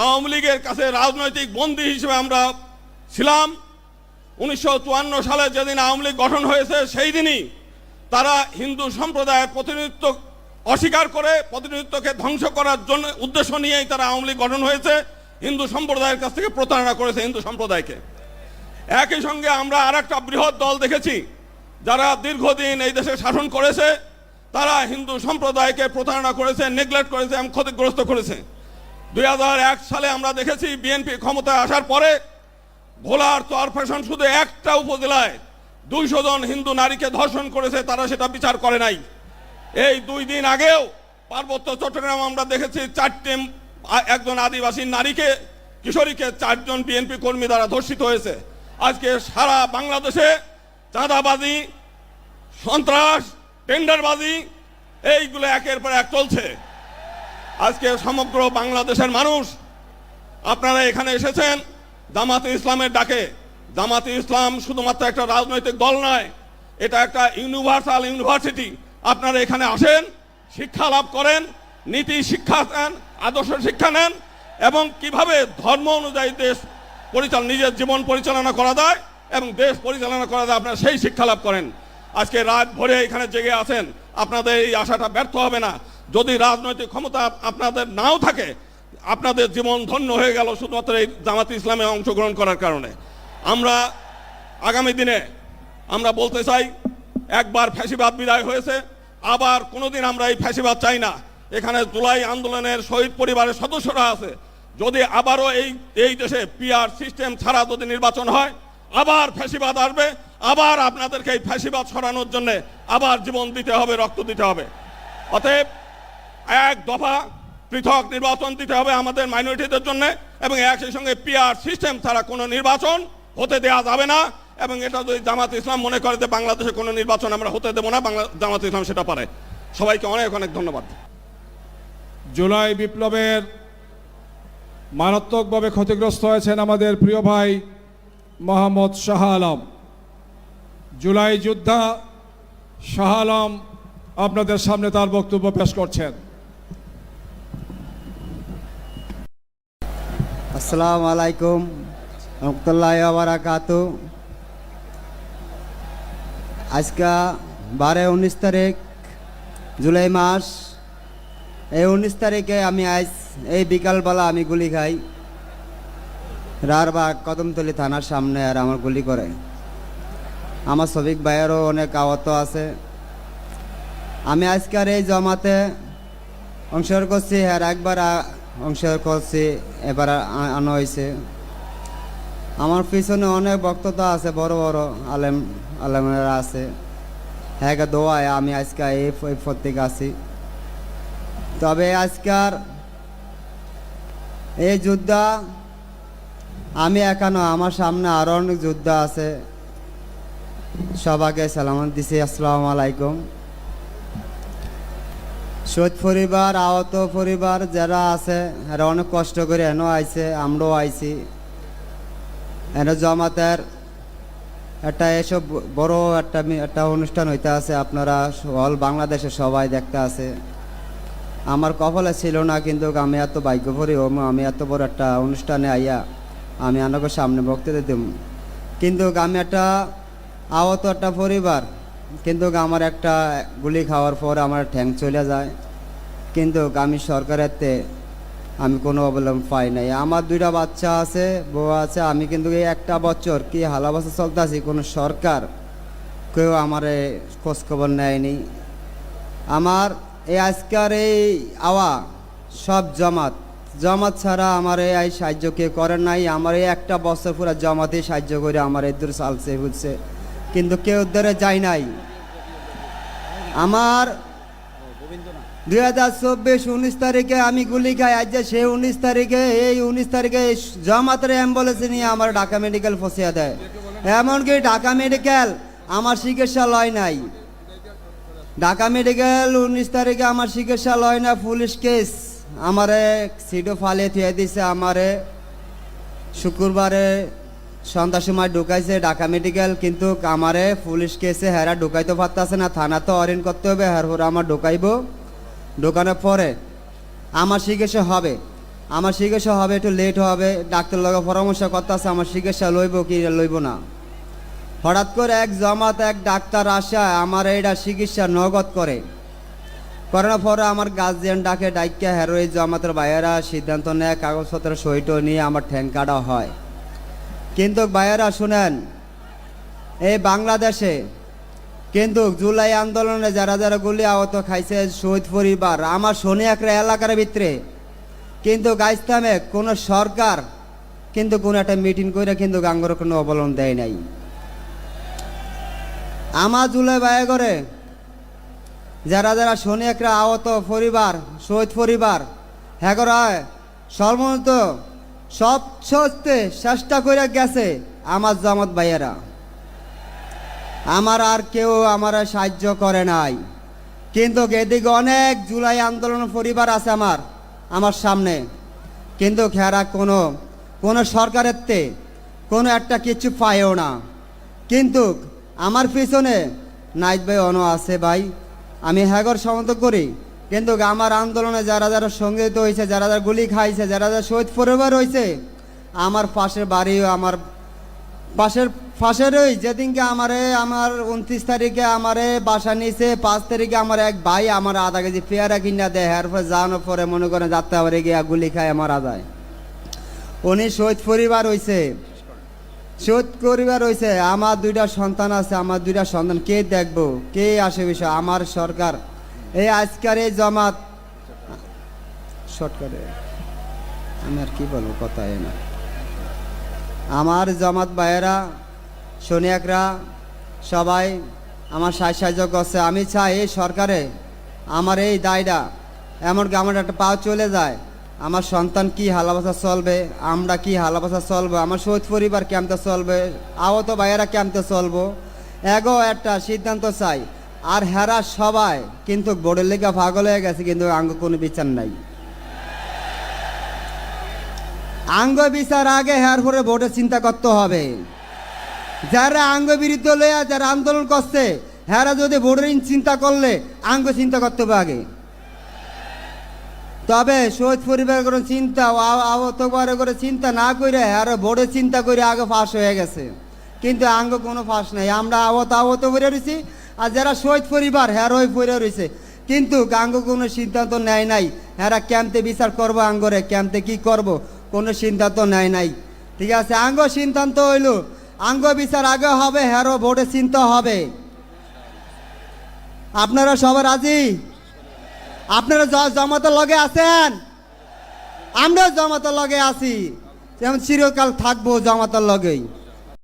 আওয়ামী লীগের কাছে রাজনৈতিক বন্দী হিসেবে আমরা ছিলাম। উনিশশো চুয়ান্ন সালে যেদিন আওয়ামী লীগ গঠন হয়েছে, সেই দিনই তারা হিন্দু সম্প্রদায়ের প্রতিনিধিত্ব অস্বীকার করে, প্রতিনিধিত্বকে ধ্বংস করার জন্য উদ্দেশ্য নিয়েই তারা আওয়ামী লীগ গঠন হয়েছে। হিন্দু সম্প্রদায়ের কাছ থেকে প্রতারণা করেছে হিন্দু সম্প্রদায়কে। একই সঙ্গে আমরা আর একটা বৃহৎ দল দেখেছি, যারা দীর্ঘদিন এই দেশে শাসন করেছে। তারা হিন্দু সম্প্রদায়কে প্রতারণা করেছে নেগলেক্ট করেছে এবং ক্ষতিগ্রস্ত করেছে। দুই হাজার এক সালে আমরা দেখেছি বিএনপি ক্ষমতায় আসার পরে ভোলার চর ফ্যাশন শুধু একটা উপজেলায় দুইশো জন হিন্দু নারীকে ধর্ষণ করেছে, তারা সেটা বিচার করে নাই। এই দুই দিন আগেও পার্বত্য চট্টগ্রাম আমরা দেখেছি চারটে একজন আদিবাসী নারীকে, কিশোরীকে চারজন বিএনপি কর্মী দ্বারা ধর্ষিত হয়েছে। আজকে সারা বাংলাদেশে চাঁদাবাজি, সন্ত্রাস, টেন্ডারবাজি, এইগুলো একের পর এক চলছে। আজকে সমগ্র বাংলাদেশের মানুষ, আপনারা এখানে এসেছেন জামাতে ইসলামের ডাকে। জামাতে ইসলাম শুধুমাত্র একটা রাজনৈতিক দল নয়, এটা একটা ইউনিভার্সাল ইউনিভার্সিটি। আপনারা এখানে আসেন, শিক্ষা লাভ করেন, নীতি শিক্ষা নেন, আদর্শ শিক্ষা নেন, এবং কীভাবে ধর্ম অনুযায়ী দেশ পরিচালনা নিজের জীবন পরিচালনা করা যায় এবং দেশ পরিচালনা করা যায়, আপনারা সেই শিক্ষা লাভ করেন। আজকে রাত ভরে এখানে জেগে আছেন, আপনাদের এই আশাটা ব্যর্থ হবে না। যদি রাজনৈতিক ক্ষমতা আপনাদের নাও থাকে, আপনাদের জীবন ধন্য হয়ে গেল শুধুমাত্র এই জামাত ইসলামে অংশগ্রহণ করার কারণে। আমরা আগামী দিনে আমরা বলতে চাই, একবার ফ্যাসিবাদ বিদায় হয়েছে, আবার কোনোদিন আমরা এই ফ্যাসিবাদ চাই না। এখানে জুলাই আন্দোলনের শহীদ পরিবারের সদস্যরা আছে। যদি আবারও এই এই দেশে পিআর সিস্টেম ছাড়া যদি নির্বাচন হয়, আবার ফ্যাসিবাদ আসবে, আবার আপনাদেরকে এই ফ্যাসিবাদ সরানোর জন্য আবার জীবন দিতে হবে, রক্ত দিতে হবে। অতএব এক দফা পৃথক নির্বাচন দিতে হবে আমাদের মাইনরিটিদের জন্য এবং একই সঙ্গে পিআর সিস্টেম ছাড়া কোনো নির্বাচন হতে দেওয়া যাবে না। এবং এটা যদি জামাত ইসলাম মনে করে যে বাংলাদেশে কোনো নির্বাচন আমরা হতে দেবো না, বাংলা জামাত ইসলাম সেটা পারে। সবাইকে অনেক অনেক ধন্যবাদ। জুলাই বিপ্লবের মারাত্মকভাবে ক্ষতিগ্রস্ত হয়েছেন আমাদের প্রিয় ভাই মোহাম্মদ শাহ আলম। জুলাই যোদ্ধা শাহ আলম আপনাদের সামনে তার বক্তব্য পেশ করছেন। আসসালামু আলাইকুম রহমতুল্লাহ বারাকাত। আজকা বারো উনিশ তারিখ জুলাই মাস। এই উনিশ তারিখে আমি আজ এই বিকালবেলা আমি গুলি খাই। রারবাগ কদমতলি থানার সামনে আর আমার গুলি করে। আমার সবিক ভাইয়েরও অনেক আহত আছে। আমি আজকের এই জমাতে অংশগ্রহণ করছি, আর একবার অংশগ্রহণ করছি, এবার আনা হয়েছে। আমার পিছনে অনেক বক্ততা আছে, বড় বড় আলেম, আলেমরা আছে। হ্যাঁ দোয়ায় আমি আজকে এই প্রত্যেক আছি। তবে আজকার এই যোদ্ধা, আমি একানো আমার সামনে আরও অনেক যোদ্ধা আছে। সবাইকে সালাম দিছি, আসসালামু আলাইকুম। শহীদ পরিবার, আহত পরিবার যারা আছে, এরা অনেক কষ্ট করে এনে আইছে, আমরাও আইছি। এনে জমাতের একটা এসব বড় একটা একটা অনুষ্ঠান হইতে আছে, আপনারা অল বাংলাদেশে সবাই দেখতে আছে। আমার কপালে ছিল না, কিন্তু আমি এত ভাগ্য ভরি আমি এত বড় একটা অনুষ্ঠানে আইয়া আমি আনকে সামনে বক্তৃতা দিম। কিন্তু আমি একটা আহত একটা পরিবার কিন্তু আমার একটা গুলি খাওয়ার পর আমার ঠ্যাং চলে যায়। কিন্তু আমি সরকারের তে আমি কোনো অবলম্বন পাই নাই। আমার দুইটা বাচ্চা আছে, বউ আছে। আমি কিন্তু এই একটা বছর কি হালা বছর চলতেছি, কোনো সরকার কেউ আমার খোঁজ খবর নেয়নি। আমার এই আজকের এই আওয়া, সব জমাত। জমাত ছাড়া আমার এই সাহায্য কেউ করেন নাই। আমার এই একটা বছর পুরো জমাতেই সাহায্য করে আমার এই দূর চালছে বুঝছে কিন্তু কেউ ধরে যায় নাই। আমার দুই হাজার চব্বিশ উনিশ তারিখে আমি গুলি খাই, আজ সেই উনিশ তারিখে, এই উনিশ তারিখে জমাতের অ্যাম্বুলেন্স নিয়ে আমার ঢাকা মেডিকেল ফসিয়া দেয়। এমনকি ঢাকা মেডিকেল আমার চিকিৎসা লয় নাই। ঢাকা মেডিকেল উনিশ তারিখে আমার চিকিৎসা লয় না, পুলিশ কেস। আমারে সিটও ফালিয়ে থিয়ে দিছে, আমারে শুক্রবারে সন্ধ্যার সময় ঢুকাইছে ঢাকা মেডিকেল, কিন্তু আমারে পুলিশ কেসে হেরা ঢুকাইতে পারতেছে না। থানা তো অরিন করতে হবে, হের পরে আমার ঢুকাইব। ঢুকানোর পরে আমার চিকিৎসা হবে। আমার চিকিৎসা হবে, একটু লেট হবে। ডাক্তার লগে পরামর্শ করতে আছে আমার চিকিৎসা লইব কি লইব না। হঠাৎ করে এক জমাত, এক ডাক্তার আসা, আমার এটা চিকিৎসা নগদ করে। করার পরে আমার গার্জিয়ান ডাকে ডাইকা হেরো এই জমাতের বাইরা সিদ্ধান্ত নেয় কাগজপত্র সইট নিয়ে আমার ঠ্যাং কাটা হয়। কিন্তু বাইরা শুনেন, এই বাংলাদেশে কিন্তু জুলাই আন্দোলনে যারা যারা গুলি আহত খাইছে, শহীদ পরিবার, আমার শনি একটা এলাকার ভিতরে, কিন্তু গাইস্তামে কোনো সরকার কিন্তু কোনো একটা মিটিং করে কিন্তু গাঙ্গর কোনো অবলম্বন দেয় নাই। আমার জুলাই বায়ে করে যারা যারা শনি একটা আহত পরিবার, শহীদ পরিবার হ্যাঁ সর্বমত সব সত্যে চেষ্টা করে গেছে আমার জামাত ভাইয়েরা। আমার আর কেউ আমার সাহায্য করে নাই। কিন্তু এদিকে অনেক জুলাই আন্দোলন পরিবার আছে আমার আমার সামনে। কিন্তু খেরা কোনো কোনো সরকারের তে কোনো একটা কিছু পায়ও না। কিন্তু আমার পিছনে নাইট ভাই অন আছে ভাই। আমি হ্যাগর সমর্থন করি। কিন্তু আমার আন্দোলনে যারা যারা সংগীত হয়েছে যারা যারা গুলি খাইছে, যারা যারা শহীদ পরিবার হয়েছে আমার পাশের বাড়িও আমার পাশের ওই যেদিনকে আমারে, আমার উনত্রিশ তারিখে আমারে বাসা নিয়েছে পাঁচ তারিখে আমার এক ভাই আমার আধা কেজি পেয়ারা কিনা দেয়। এরপর যাওয়ানোর পরে মনে করেন যাত্রা আবার গিয়া গুলি খায় মারা যায় উনি শহীদ পরিবার হয়েছে শহীদ পরিবার হয়েছে আমার দুইটা সন্তান আছে, আমার দুইটা সন্তান। কে দেখব? কে আসে বিষয়? আমার সরকার। এই আজকের এই জমাত। শর্টকাটে। আমি আর কি বলব কথা এ না আমার জমাত ভাইয়েরা সোনিয়াকরা সবাই আমার সাহায্য সাহায্য করছে আমি চাই এই সরকারে আমার এই দায়টা এমনকি আমার একটা পাও চলে যায়। আমার সন্তান কি হালাবাসা চলবে, আমরা কি হালাবাসা চলবো, আমার শহীদ পরিবার কেমতে চলবে, আহত ভাইয়েরা কেমতে চলবো? এগো একটা সিদ্ধান্ত চাই। আর হেরা সবাই, কিন্তু বোর্ডের লেখা পাগল হয়ে গেছে, কিন্তু আঙ্গ কোনো বিচার নাই। আঙ্গ বিচার আগে হের পরে ভোটে চিন্তা করতে হবে। যারা আঙ্গ বিরুদ্ধ লইয়া, যারা আন্দোলন করছে, হেরা যদি ভোটের চিন্তা করলে, আঙ্গ চিন্তা করতে হবে আগে। তবে শহীদ পরিবার কোনো চিন্তা ও আ- আহত করে চিন্তা না করে আর ভোটের চিন্তা করে আগে ফাঁস হয়ে গেছে। কিন্তু আঙ্গ কোনো ফাঁস নাই। আমরা আহত আহত করে রয়েছি আর যারা শহীদ পরিবার হ্যার হয়ে পড়ে রয়েছে। কিন্তু আঙ্গ কোনো সিদ্ধান্ত নেয় নাই। হ্যারা ক্যাম্পে বিচার করব আঙ্গরে। ক্যাম্পে কি করব? কোনো সিদ্ধান্ত নেয় নাই। ঠিক আছে, আঙ্গ সিদ্ধান্ত হইল, আঙ্গ বিচার আগে হবে হ্যারো ভোটে চিন্তা হবে। আপনারা সবাই রাজি? আপনারা জমাতের লগে আছেন? আমরা জমাতের লগে আছি। যেমন চিরকাল থাকব জমাতের লগেই।